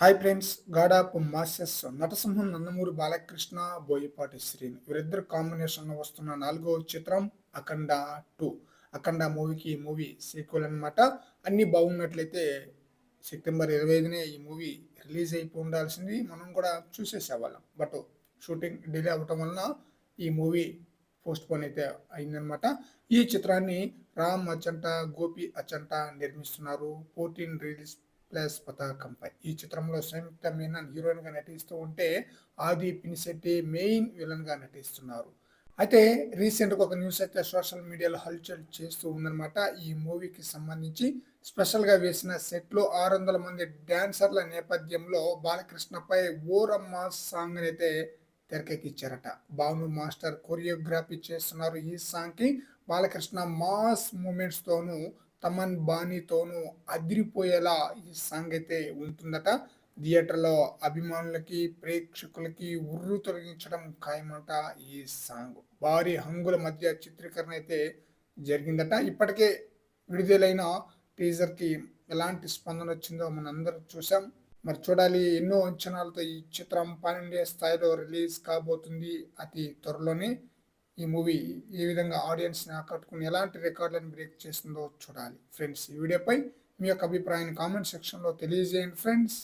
Hi friends god masses masters నటసింహం Nandamuri Balakrishna Boyapati Srinu. వీరిద్దరు కాంబినేషన్లో వస్తున్న నాలుగో చిత్రం అఖండ టూ. అఖండ మూవీకి ఈ మూవీ సీక్వెల్ అనమాట అన్ని బాగున్నట్లయితే సెప్టెంబర్ ఇరవై ఐదునే ఈ మూవీ రిలీజ్ అయిపో ఉండాల్సింది. మనం కూడా చూసేసేవాళ్ళం. బట్ షూటింగ్ డిలే అవ్వటం వలన ఈ మూవీ పోస్ట్ పోన్ అయితే అయిందనమాట ఈ చిత్రాన్ని రామ్ అచంట గోపి అచంట నిర్మిస్తున్నారు. ఫోర్టీన్ రిలీజ్ ప్లస్ పతాకంపై. ఈ చిత్రంలో సంయుక్త మీనన్ హీరోయిన్గా నటిస్తూ ఉంటే ఆది పినిశెట్టి మెయిన్ విలన్గా నటిస్తున్నారు. అయితే రీసెంట్గా ఒక న్యూస్ అయితే సోషల్ మీడియాలో హల్చల్ చేస్తూ ఉందన్నమాట. ఈ మూవీకి సంబంధించి స్పెషల్గా వేసిన సెట్లో ఆరు వందల మంది డాన్సర్ల నేపథ్యంలో బాలకృష్ణపై ఓరమ్మ సాంగ్ అయితే తెరకెక్కించారట భాను మాస్టర్ కొరియోగ్రఫీ చేస్తున్నారు. ఈ సాంగ్కి బాలకృష్ణ మాస్ మూమెంట్స్ తోనూ తమన్ బాణితోనూ అదిరిపోయేలా ఈ సాంగ్ అయితే ఉంటుందట. థియేటర్లో అభిమానులకి ప్రేక్షకులకి ఉర్రు తొలగించడం ఖాయమంట ఈ సాంగ్. భారీ హంగుల మధ్య చిత్రీకరణ అయితే జరిగిందట. ఇప్పటికే విడుదలైన టీజర్కి ఎలాంటి స్పందన వచ్చిందో మనందరం చూసాం మరి చూడాలి ఎన్నో అంచనాలతో ఈ చిత్రం పన్నెండే స్థాయిలో రిలీజ్ కాబోతుంది అతి త్వరలోనే. ఈ మూవీ ఏ విధంగా ఆడియన్స్ని ఆకట్టుకుని ఎలాంటి రికార్డులను బ్రేక్ చేస్తుందో చూడాలి. ఫ్రెండ్స్ ఈ వీడియోపై మీ యొక్క అభిప్రాయాన్ని కామెంట్ సెక్షన్లో తెలియజేయండి ఫ్రెండ్స్.